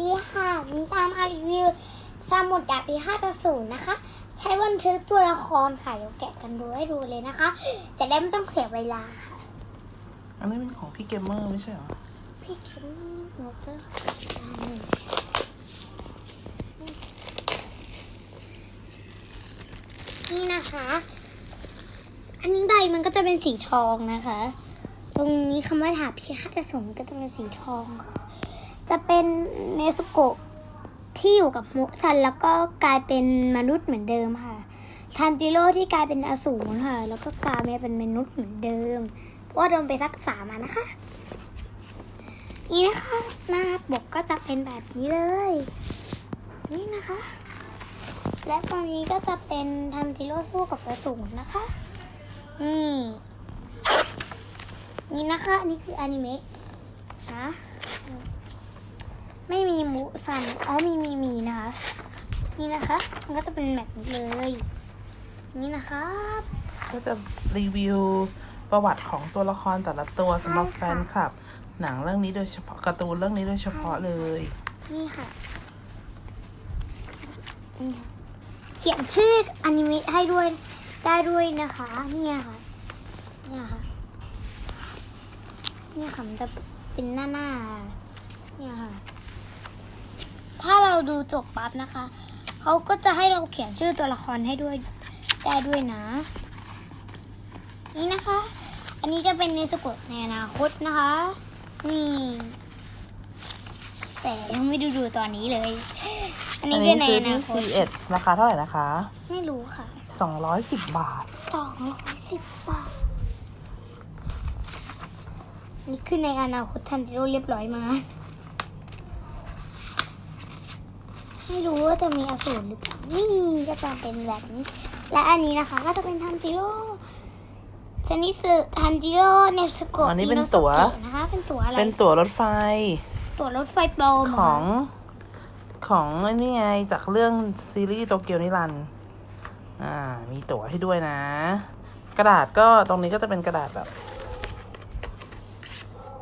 ดีค่ะมินตามมารีวิว สมุดดาบพิฆาตอสูรนะคะ ใช้บันทึกตัวละครค่ะเดี๋ยวแกะกันดูให้ดูเลยนะคะ จะได้ไม่ต้องเสียเวลาค่ะ อันนี้เป็นของพี่เกมเมอร์ไม่ใช่เหรอ พี่คิมหนูจะอ่านหนึ่งนี่นะคะ อันนี้ใบมันก็จะเป็นสีทองนะคะ ตรงนี้คำว่าถาพิฆาตอสูรก็จะเป็นสีทองค่ะ จะเป็นเนสโกะที่อยู่กับมุซันแล้วก็กลายเป็นมนุษย์เหมือนเดิมค่ะ ทันจิโร่ที่กลายเป็นอสูรค่ะ แล้วก็กลายมาเป็นมนุษย์เหมือนเดิมเพราะว่าโดนไปรักษามานะคะ นี่นะคะหน้าปกก็จะเป็นแบบนี้เลย นี่นะคะ และตรงนี้ก็จะเป็นทันจิโร่สู้กับอสูรนะคะ นี่ นี่นะคะนนี้คืออนิเมะนะ ไม่มีหมูสันอ๋อมีมีมีนะคะ นี่นะคะ มันก็จะเป็นแบบนี้เลย นี่นะคะก็จะรีวิวประวัติของตัวละครแต่ละตัวใช่สำหรับค่ะแฟนคลับ หนังเรื่องนี้โดยเฉพาะการ์ตูนเรื่องนี้โดยเฉพาะเลยนี่ค่ะนี่ค่ะเขียนชื่ออนิเมะให้ด้วยได้ด้วยนะคะเนี่ยค่ะเนี่ยค่ะเนี่ยค่ะมันจะเป็นหน้าหน้าๆเนี่ยค่ะ ถ้าเราดูจบปั๊บนะคะ เขาก็จะให้เราเขียนชื่อตัวละครให้ด้วยได้ด้วยนะ นี่นะคะ อันนี้จะเป็นในสกุลในอนาคตนะคะ นี่ แต่ยังไม่ดูดูตอนนี้เลย อันอันี้นก็นี้ในซื้ออนาที่คต C1 ราคาเท่าไหร่นะคะ ไม่รู้ค่ะ210บาทสองร้อยสิบบาทนี่คือในอนาคตทันจิโร่เรียบร้อยมา ไม่รู้ว่าจะมีอสูรหรือเปล่านี่ก็จะเป็นแบบนี้ และอันนี้นะคะ ก็จะเป็นทันจิโร่ชนิดสึทันจิโร่เนสโกะอันนี้เป็นตั๋วอิโนสุเกะนะคะ เป็นตั๋วอะไร เป็นตั๋วรถไฟ ตั๋วรถไฟปลอมเหรของของไอ้นี่ไงจากเรื่องซีรีส์โตเกียวนิรันดร์อ่า มีตั๋วให้ด้วยนะ กระดาษก็ตรงนี้ก็จะเป็นกระดาษแบบ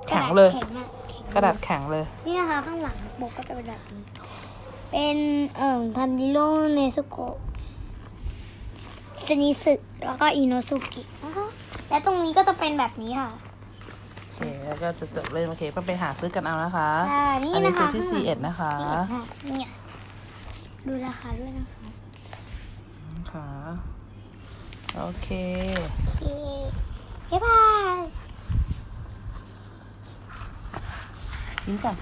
แข็งเลย กระดาษแข็งอะแข็งกระดาษแข็งเลย นี่นะคะข้างหลังปกก็จะเป็นแบบนี้ เป็นเอ่อทันจิโร่เนสโกะซนิสึแล้วก็อิโนสุกินะคะและตรงนี้ก็จะเป็นแบบนี้ค่ะ โอเคแล้วก็จะจบเลยโอเคก็ไปหาซื้อกันเอานะคะค่ะนี่อันนี้นะคะซื้อที่ ข้างหลัง C1 นะคะนี่ค่ะดูราคาด้วยนะคะ ค่ะโอเค โอเค บ๊ายบาย ยิ้มก่อน